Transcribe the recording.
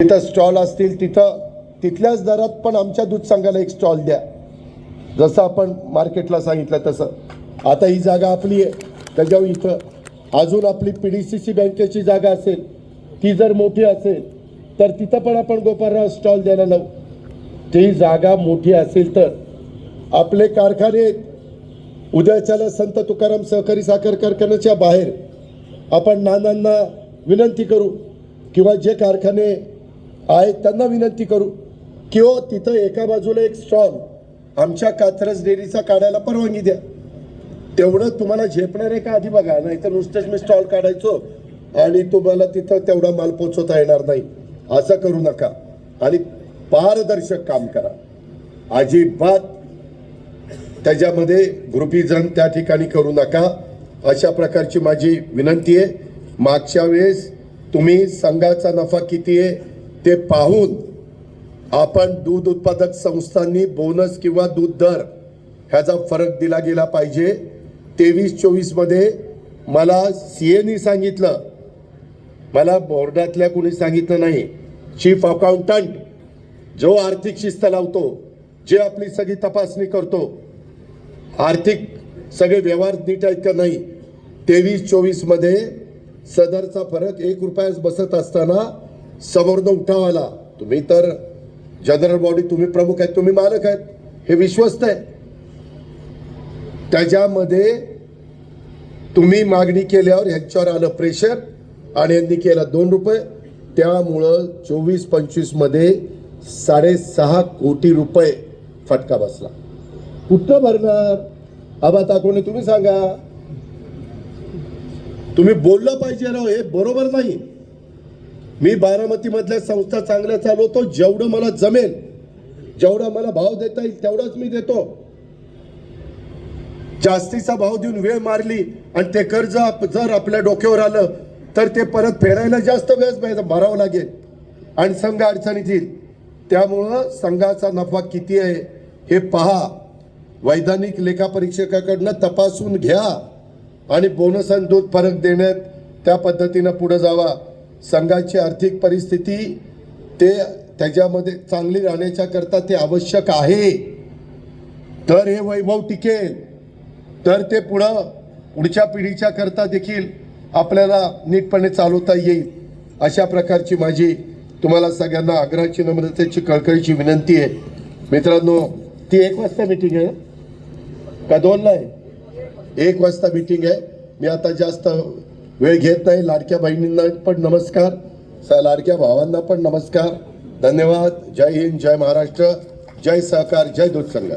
तिथं स्टॉल असतील तिथं तिथल्याच दरात पण आमच्या दूध संघाला एक स्टॉल द्या. जसं आपण मार्केटला सांगितलं तसं. आता ही जागा आपली आहे त्याच्यावर इथं. अजून आपली पी डी सी सी बँकेची जागा असेल ती जर मोठी असेल तर तिथं पण आपण गोपाळराव स्टॉल द्यायला लावू. ती जागा मोठी असेल तर. आपले कारखाने उद्याच्याला संत तुकाराम सहकारी साखर कारखान्याच्या बाहेर आपण नानांना विनंती करू किंवा जे कारखाने आहेत त्यांना विनंती करू किंवा हो, तिथं एका बाजूला एक स्टॉल आमच्या कात्रज डेअरीचा काढायला परवानगी द्या. तेवढं तुम्हाला झेपणार आहे का आधी बघा नाहीतर नुसतंच मी स्टॉल काढायचो आणि तुम्हाला तिथं तेवढा माल पोचवता येणार नाही. असं करू नका. आणि पारदर्शक काम करा. अजिबात त्याच्यामध्ये ग्रुपीजन त्या ठिकाणी करू नका. अशा प्रकारची माझी विनंती आहे. मागच्या वेळेस तुम्ही संघाचा नफा किती आहे ते पाहून आपण दूध उत्पादक संस्थांनी बोनस किंवा दूध दर ह्याचा फरक दिला गेला पाहिजे. तेवीस चोवीसमध्ये मला सी एनी सांगितलं. मला बोर्डातल्या कुणी सांगितलं नाही. चीफ अकाउंटंट जो आर्थिक शिस्त लावतो जे आपली सगळी तपासणी करतो आर्थिक सगळे व्यवहार नीट आहेत का नाही तेवीस चोवीसमध्ये सदरचा फरक एक रुपयास बसत असताना समोरनं उठाव आला तुम्ही तर जनरल बॉडी तुम्ही प्रमुख आहेत तुम्ही मालक आहेत. हे विश्वस्त आहे. त्याच्यामध्ये तुम्ही मागणी केल्यावर ह्यांच्यावर आलं प्रेशर आणि यांनी केला दोन रुपये. त्यामुळं चोवीस पंचवीसमध्ये साडेसहा कोटी रुपये फटका बसला. कुठं भरणार? आबा ताकोने तुम्ही सांगा. तुम्ही बोललं पाहिजे राव हे बरोबर नाही. मी बारामतीमधल्या संस्था चांगल्या चालवतो जेवढं मला जमेल जेवढा मला भाव देता येईल तेवढाच मी देतो. जास्तीचा भाव देऊन वेळ मारली आणि ते कर्ज जर आपल्या डोक्यावर आलं तर ते परत फेडायला जास्त वेळ भरावं लागेल आणि संघ अडचणीत येईल. त्यामुळं संघाचा नफा किती आहे हे पहा. वैधानिक लेखापरीक्षकाकडनं तपासून घ्या आणि बोनस आणि दूध फरक देण्यात त्या पद्धतीनं पुढे जावा. संघाची आर्थिक परिस्थिती ते त्याच्यामध्ये चांगली राहण्याच्या करता ते आवश्यक आहे. तर हे वैभव टिकेल. तर ते पुढं पुढच्या पिढीच्या करता देखील आपल्याला नीटपणे चालवता येईल. अशा प्रकारची माझी तुम्हाला सगळ्यांना आग्रहाची नम्रतेची कळकळीची विनंती आहे. मित्रांनो ती एक वाजता मिटिंग आहे? का दोनला आहे? एक वाजता मीटिंग आहे. मी आता जास्त वेळ घेत नाही. लाडक्या बहिणींना पण नमस्कार. स- लाडक्या भावांना पण नमस्कार. धन्यवाद. जय हिंद जय महाराष्ट्र. जय सहकार जय दूध संघ.